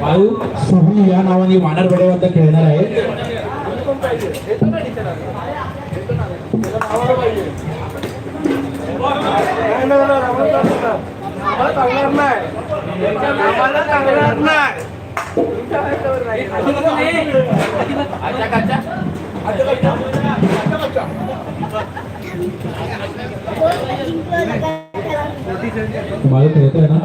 बाळू सुहू या नावाने वानर वेळेवर खेळणार आहे. बाळू खेळतोय ना?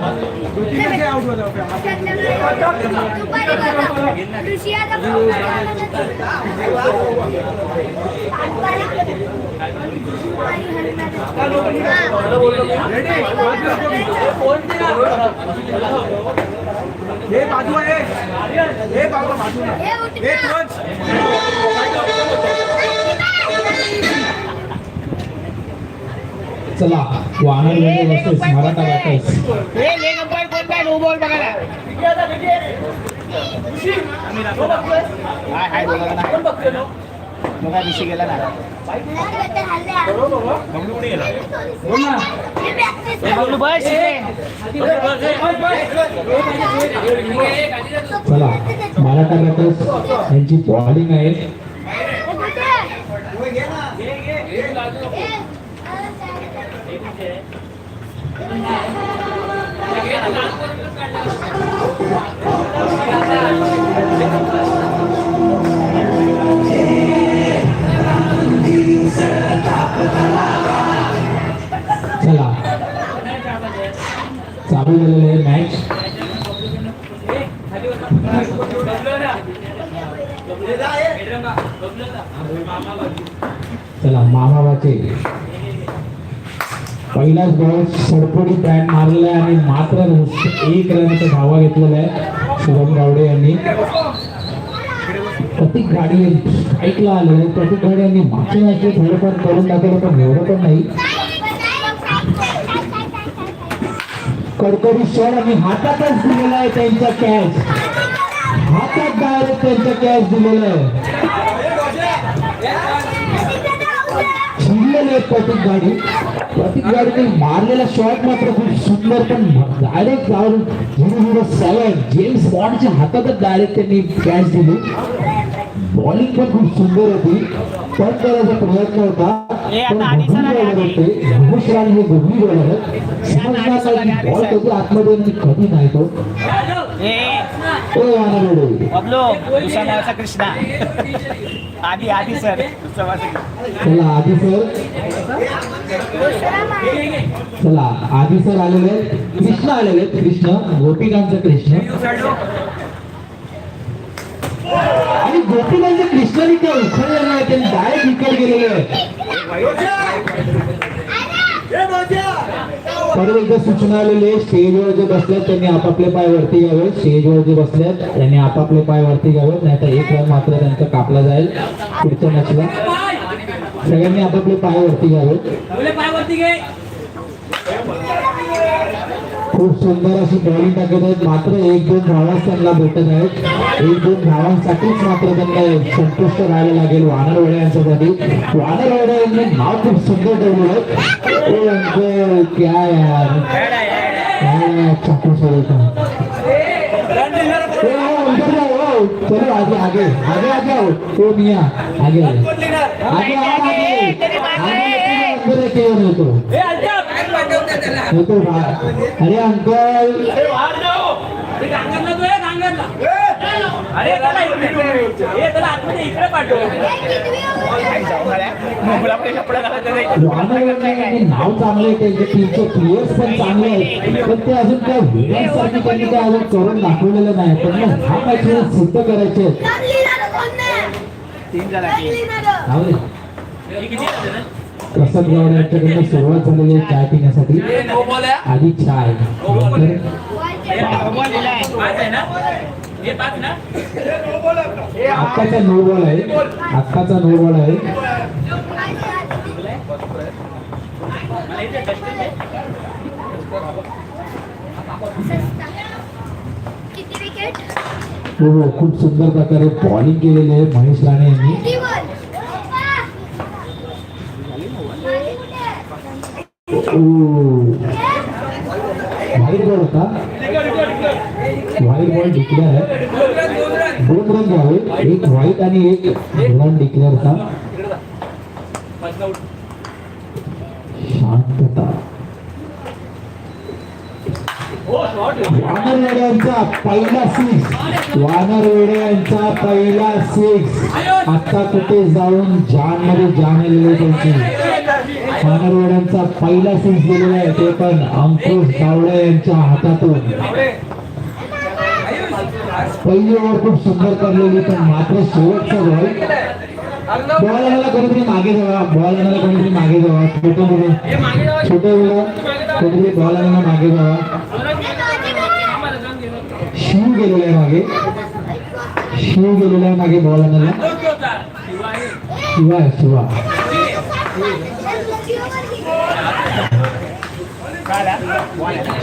हे बाजू आहे हे बाजू बाजू हे बॉल बघायला हाय हाय बोला ना मग गेला ना हे इथे. चला मराठा यांची बॉलिंग आहे. चालू झालेलं आहे मॅच चला मामाबाचे पहिलाच बॉल सडपडी बॅट मारलेला आहे आणि मात्र एक रनचा धावा घेतलेला आहे. शुभम गावडे यांनी. प्रत्येक गाडी ऐकला आले प्रतीक प्रत्येक गाडी यांनी मागच्या थोडंफार करून टाकलं पण एवढं पण नाही. कडकडी शॉट आणि हातातच दिलेला आहे त्यांचा कॅच हातात डायरेक्ट त्यांचा कॅच दिलेला आहे. झिजलेले आहेत प्रतीक गाडी प्रतीक गाडीने मारलेला शॉट मात्र खूप सुंदर पण डायरेक्ट जाऊन झिरो झिरो सेवन जेम्स बॉन्डच्या हातातच डायरेक्ट त्यांनी कॅच दिली. बॉलिंग पण खूप सुंदर होती. पण करायचा प्रयत्न होता. ए, पण आता आधी गंभीर सर आले, bowler आधी. होते महेश राणे हे गंभीर बॉल सर. कधी आतमध्ये कधी नाही तो. हे. कृष्णा. आधी आधी सर. कृष्णा. चला आधी सर. चला आधी सर आलेले. कृष्ण आलेले कृष्ण गोपिकांचा कृष्ण. आणि गोपिकांच्या कृष्णाने त्या उखळलेलं नाही त्यांनी डायरेक्ट विकेट गेलेले आहे. परत एकदा सूचना आलेली स्टेजवर जे बसल्यात त्यांनी आपापले पाय वरती घ्यावे स्टेजवर जे बसल्यात त्यांनी आपापले पाय वरती घ्यावे नाहीतर एक रन मात्र त्यांचा कापला जाईल. पुढच्या मॅचला सगळ्यांनी आपापले पाय वरती घ्यावेत. खूप सुंदर अशी बॉलिंग टाकत आहेत. मात्र एक दोन धावाच त्यांना भेटत आहेत. एक दोन धावांसाठीच मात्र त्यांना संतुष्ट राहायला लागेल. वानरवाडे यांच्यासाठी. वानरवाडे यांनी नाव खूप सुंदर ठेवलं आहे. ओ अंकल क्या यार क्या चाकू सर होता ओ, ओ, अंदर जाओ ओ, चलो आगे आगे. आगे आगे आओ ओ मिया. आगे. आगे आगे. आओ, आगे. आगे अंदर एक येऊन येतो येतो बाहेर. अरे अंकल मोगलाकडे कपडा घालत नाही. वानरवाड्यांनी नाव चांगलं आहे त्यांचे टीमचे प्लेयर्स पण चांगले आहेत. पण ते अजून काय वेगळ्यासाठी त्यांनी काय अजून करून दाखवलेलं नाही. त्यांना हा मॅच सिद्ध करायचे. तीन झाला. प्रसाद गावडे यांच्याकडनं सुरुवात झालेली आहे चाय पिण्यासाठी आधी चाय नंतर आत्ताचा नो? बॉल आहे. आत्ताचा नो बॉल आहे हो हो खूप सुंदर प्रकारे बॉलिंग केलेली आहे महेश राणे यांनी. बॉल होता. व्हाईट बॉल डिक्लेअर आहे दोन रन घ्यावे एक व्हाईट आणि एक रन डिक्लेअर होता शांतता वानर वेडे यांचा पहिला सिक्स वानर वेडे यांचा पहिला सिक्स आता कुठे जाऊन जानमध्ये जान गेले त्यांची? वानर वेड्यांचा पहिला सिक्स गेलेला आहे. ते पण अंकुश गावडे यांच्या हातातून. पहिली ओव्हर खूप सुंदर करलेली पण मात्र शेवटचा बॉल. बॉल आणायला कोणीतरी मागे जावा. बॉल आणायला कोणीतरी मागे जावा. छोटे मुलं छोटे मुलं कोणीतरी बॉल आणायला मागे जावा. शिव गेलेला आहे मागे. शिव गेलेला आहे मागे बॉल आणायला. शिवा आहे शिवा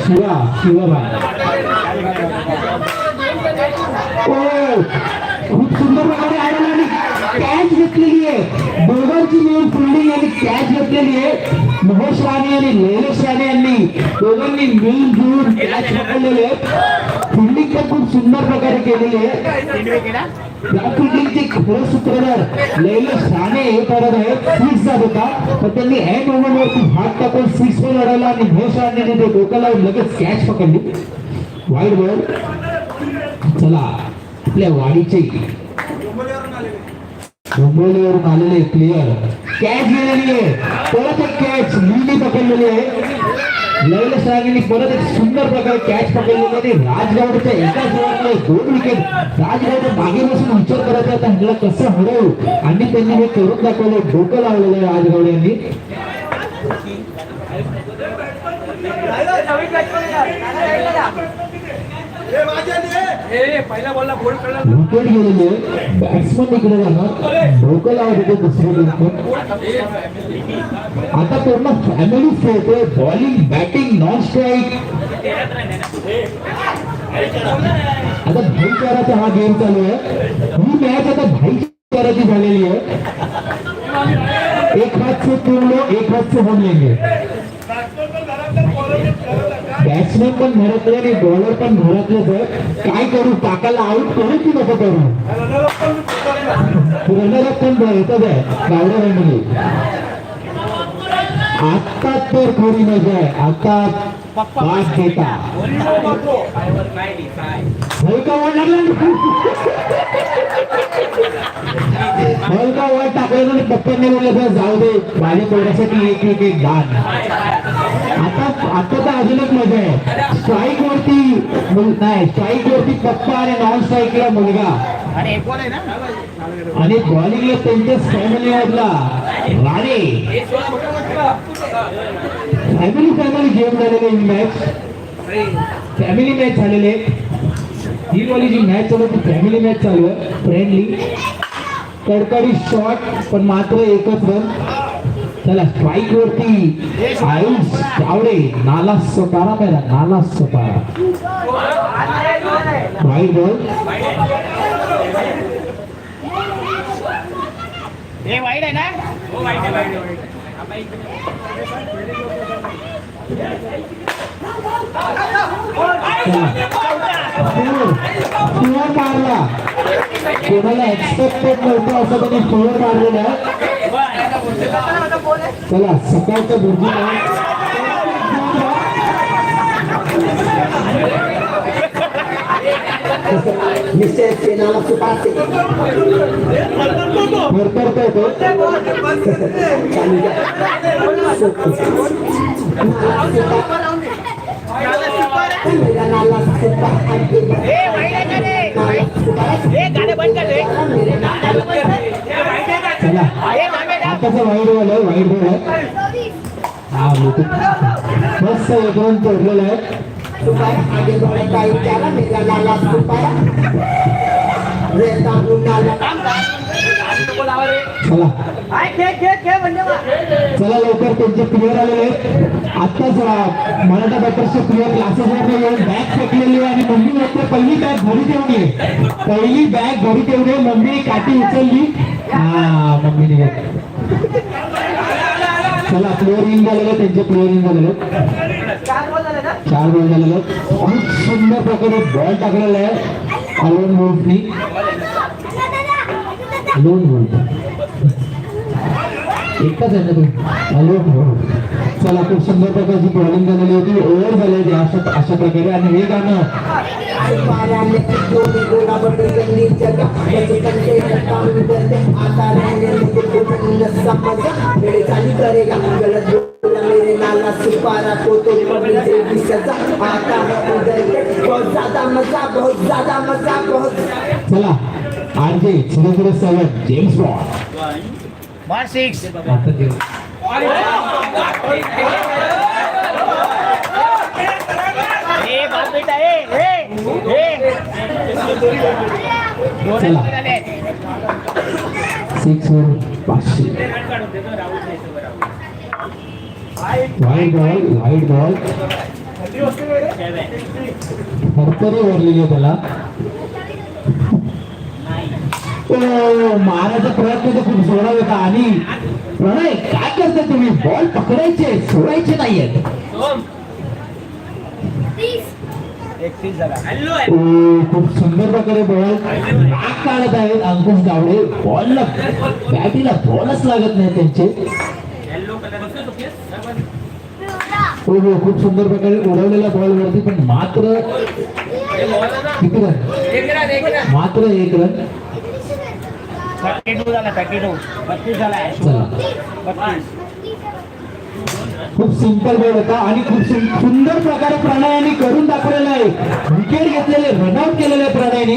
शिवा शिवा बाय खूप सुंदर प्रकारे आयरन आणि कॅच घेतलेली आहे. दोघांची मिळून फिल्डिंग आणि कॅच घेतलेली आहे. महेश राणे आणि लैलेश राणे यांनी दोघांनी मिळून जुळून कॅच पकडलेले फिल्डिंग तर खूप सुंदर प्रकारे केलेली आहे. या फिल्डिंगचे खरं सूत्रधार लैलेश राणे हे करत आहेत. सिक्स जात होता. पण त्यांनी एंड ओव्हरवरती हात टाकून सिक्स वर लढवला आणि महेश राणेने ते डोकं लावून लगेच कॅच पकडली. वाईट बॉल चला आपल्या वाडीचे. मुंबईवरून आलेले प्लेयर कॅच गेलेली आहे. परत एक कॅच लिंडी पकडलेली आहे. लैलेश राणेंनी परत एक सुंदर प्रकारे कॅच पकडलेली आहे. आणि राजगावच्या एकाच ओव्हरमध्ये दोन विकेट राजगावच्या मागे बसून विचार करायचा होता ह्याला कसं हरवू? आणि त्यांनी हे करून दाखवलं. डोकं लावलेलं आहे राजगावडे यांनी. विकेट गेलेली आहे बॅट्समन इकडे जाणार. डोकं लावत होते दुसरे बॅट्समन आता पूर्ण फॅमिली खेळते बॉलिंग बॅटिंग नॉन स्ट्राईक आता भाईचाराचा हा गेम चालू आहे. ही मॅच आता भाईचाराची झालेली आहे. एक हात से एक हात से लेंगे बॅट्समॅन पण घरातले आणि बॉलर पण घरातलेच आहे. काय करू? काकाला आउट करू की नको करू? रनरअप पण येतच आहे. गावडा रंगली आता तर खरी मजा आहे. आता पाच घेता. हलका वर लागला. हलका वर टाकलं पप्पांनी बोललं "बस जाऊ दे. माझ्या पोरासाठी एक एक एक दान. आता आता तर अजून एक मजा आहे. स्ट्राईक वरती नाही स्ट्राईक वरती पप्पा आणि नॉन स्ट्राईकला मुलगा. आणि बॉलिंगला त्यांच्याच फॅमिली मधला. राणे. फॅमिली फॅमिली गेम झालेले ही मॅच फॅमिली मॅच झालेले ही वाली जी मॅच चालू ती फॅमिली मॅच चालू आहे. फ्रेंडली कडकडी शॉट पण मात्र एकच रन चला स्ट्राईक वरती आयुष गावडे नाला सपारा मेरा नाला सपारा. वाईट बॉल हे वाईट आहे ना? मारला कोणाला एक्सपेक्टेड नव्हतं असं त्यांनी फोर मारलेला चला सकाळच्या बुर्जी Mister Penala Supasi. भरभरता येतो Nala Supasi. हे वाईट आहे का रे हे गाणं बंद कर रे चला. आताचा वाईट बॉल आहे वाईट बॉल आहे हा ब्लूटूथ मस्त एक रन तोडलेला आहे. चला. चला लवकर त्यांचे प्लेयर आलेले आहेत. आत्ताच मराठा बॅटर्सचे क्लिअर क्लासेस येऊन बॅग फेकलेली आहे आणि मम्मी म्हणते पहिली बॅग घरी ठेवली पहिली बॅग घरी ठेवली मम्मी काठी उचलली. हा मम्मीने चला प्लेयर इन झालेले त्यांचे प्लेयर इन चार बॉल झालेलं. खूप सुंदर प्रकारे बॉल टाकलेला आहे. अलोन वोल्फनी अलोन वोल्फ एकच आहे ना तू? अलोन वोल्फ चला खूप सुंदर प्रकारची बॉलिंग झालेली होती. ओव्हर झाले होते अशा अशा प्रकारे. आणि हे गाणं सुपारा में कितनों में गोला बड़ी गंदी जगह बचपन से काम करते आता रहने मुझे कुछ न समझा मेरे चाली करेगा गलत बोला मेरे नाला सुपारा को तो सजा आता है उधर बहुत ज्यादा मजा बहुत ज्यादा मजा बहुत चला RJ zero seven James Bond one six आता सिक्स पाचशे वाईट बॉल वाईट बॉल ओरलेली त्याला. मारायचा प्रयत्न तर खूप जोरात होता आणि प्रणय काय करता तुम्ही? बॉल पकडायचे सोडायचे नाहीयेत. खूप सुंदर प्रकारे बॉल नाक काढत आहेत अंकुश गावडे. बॉलला बॅटीला बॉलच लागत नाही त्यांचे. हो हो खूप सुंदर प्रकारे उडवलेला बॉल वरती पण मात्र किती रन. मात्र एक रन. थर्टी टू झाला थर्टी टू. बत्तीस झाला बत्तीस. खूप सिंपल बॉल होता आणि खूप सुंदर प्रकारे प्रणयाने करून दाखवलेला आहे. विकेट घेतलेले रनआउट केलेले प्रणयने.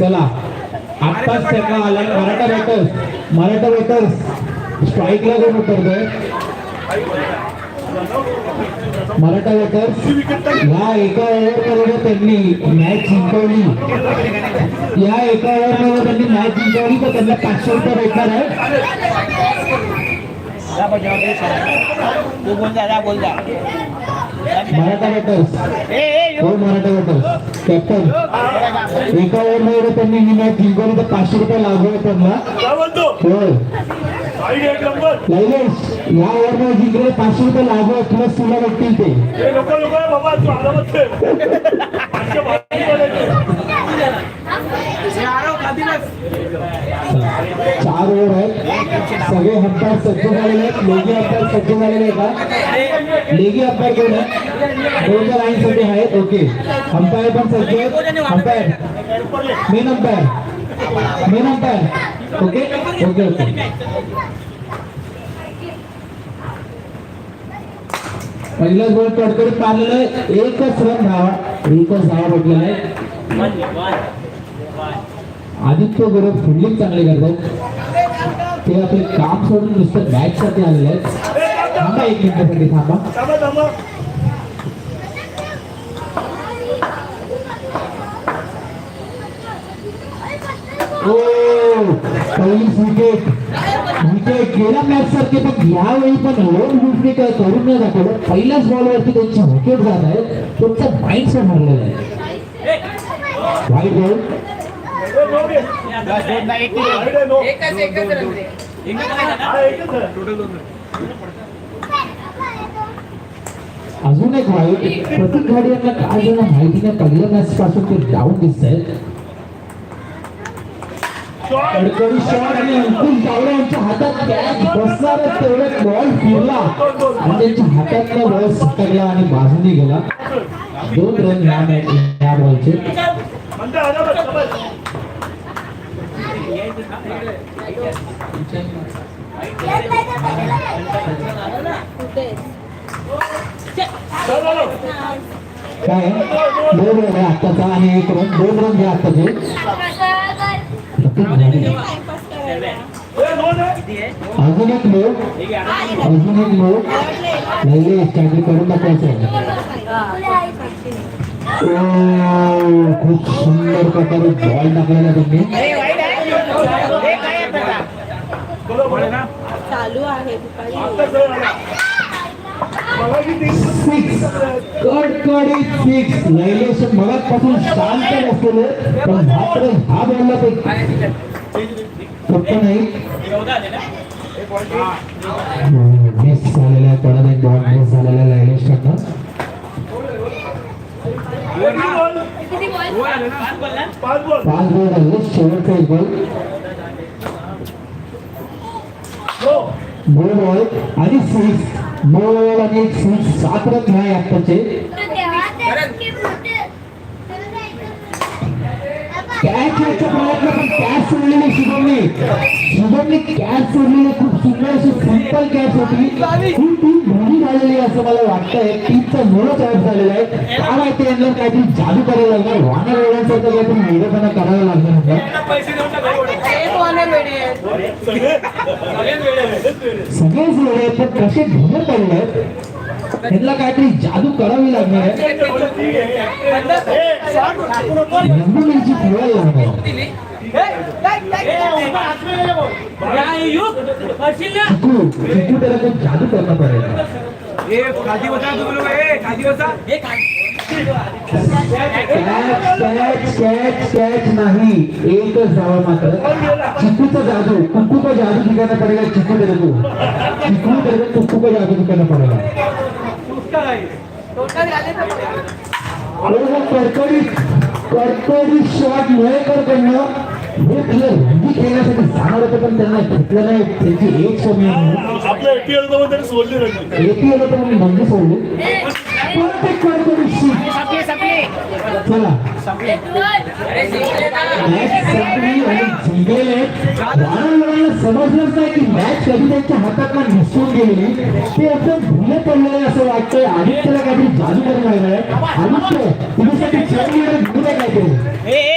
चला. आत्ताच त्यांना आलाय मराठा बॅटर्स मराठा बॅटर्स स्ट्राईकला कोण उतरतोय. मराठा बॅटर्स या एका ओव्हरमध्ये त्यांनी मॅच जिंकवली. या एका ओव्हरमध्ये त्यांनी मॅच जिंकवली तर त्यांना पाचशे रुपये भेटणार आहे बोल जा बोल जा. मराठा ए हो मराठा बॅटर्स कॅप्टन. एका ओव्हरमध्ये त्यांनी ही मॅच जिंकवली तर पाचशे रुपये लागू आहे त्यांना. होय. लैलेश या ओव्हरमध्ये जिंकले पाचशे रुपये लागू आहे प्लस तुला भेटतील ते. आहे चार ओव्हर आहेत. सगळे अंपायर सज्ज झालेले आहेत. लेगी अंपायर सज्ज झालेले आहेत. का लेगी अंपायर कोण आहे दोन लाईन साठी आहेत ओके। अंपायर पण सरके हो। Umpire. Main umpire main umpire okay? Okay okay. पहिलाच गोल कडकडीत पाहिलेलं आहे. एकच रन धावा. एकच धावा भेटलेला आहे. आदित्य गरज फिल्डिंग चांगली करतात ते आपले काम सोडून नुसतं मॅच साठी आलेले आहेत. थांबा एक मिनिटासाठी थांबा. थांबा थांबा. ओ पहिलीच विकेट विकेट गेल्या मॅच सारखे पण यावेळी पण लोन लुटणे काय करून नाही दाखवलं. पहिल्याच बॉलवरती त्यांची विकेट जात आहे. तुमचं माइंड सेट भरलेलं आहे. वाईट बॉल हे नो रे. बस दोन ना एक साईड आहे नो. हा, एकच आहे. अजून एक वाईट प्रतीक घाडी यांना काय झालं माहिती नाही पहिल्या मॅच पासून ते डाऊन दिसत आहेत शॉट. शॉट आणि अंकुश गावडे यांच्या हातात कॅच बसणार तेवढ्यात बॉल फिरला. आणि त्यांच्या हातातला बॉल सटकला आणि बाजूने गेला. दोन रन या मॅच या बॉलचे म्हणते आरामात, आरामात. चल, चल. काय दोन रन आहे आत्ताचा आणि एक रन दोन रन घ्या आत्ताचे प्रतीक घाडी हे नो रे. अजून एक मूव अजून एक मूव लैले काहीतरी करून दाखवायचं ओ, खूप सुंदर प्रकारे बॉल टाकलेला त्यांनी हे वाईट आहे हे काय आहे त्याचा? बरोबर ना चालू आहे दुपारी आता सर आला. मला किती सिक्स कडकडीत सिक्स लैलेश मगापासून शांत बसलेले पण मात्र हा बॉलला ते. फक्त नाही. मिस झालेला परत एक बॉल मिस झालेला लैलेश कडनं. पाच बॉल पाच बॉल झाले शेवटचा एक बॉल हो. बॉल आणि सिक्स नो बॉल आणि एक सिक्स सात रन आत्ताचे कॅच प्रयत्न पण कॅच सोडलेली शुभमने शुभमने कॅच सोडलेली खूप सुंदर अशी सिंपल कॅच होती ही टीम झालेली असं मला वाटतंय टीमचा मोडच आउट झालेला आहे काय माहिती यांना काहीतरी जादू करायला लागणार वाहन वेळांसारखं काहीतरी वेगळेपणा करायला लागणार सगळेच वेळे पण कसे ढोले पडले त्यांना काहीतरी जादू करावी लागणार आहे. लिंबू मिरची पिळायला लागणार जादू खादी ए खादी होता नाही एकच जावा मात्र चिकूचा जादू कुक्कू का जादू दिखाना पडेगा चिकू तेरे को चिकू तेरे को का जादू दिखाना पडेगा अरे झाले तर बरोबर शॉट मुळेकर कडनं हे खेळण्यासाठी जाणार होते पण त्यांना घेतलं नाही. त्यांची एक एटीएल सोडली होतं सोडली. चला. मॅच संपली आणि जिंकलेले समजलंच नाही की मॅच कधी त्यांच्या हातात निसटून गेलेली. ते एकदम भुले पडलेले असं वाटतंय. आदित्यला काहीतरी जादू करून लागलाय आदित्य तुझ्यासाठी चेअर घेऊन काहीतरी.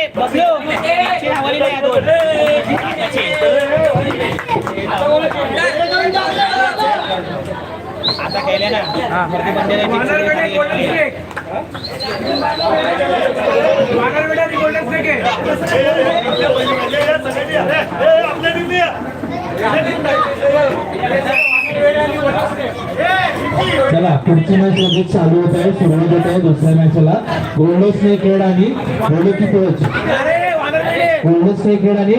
चला पुढची मॅच लगेच चालू होत आहे सुरुवात होत आहे दुसऱ्या मॅचला गोल्डन स्नेक हेड आणि गोलकी कोच गोल्डन स्नेक हेड आणि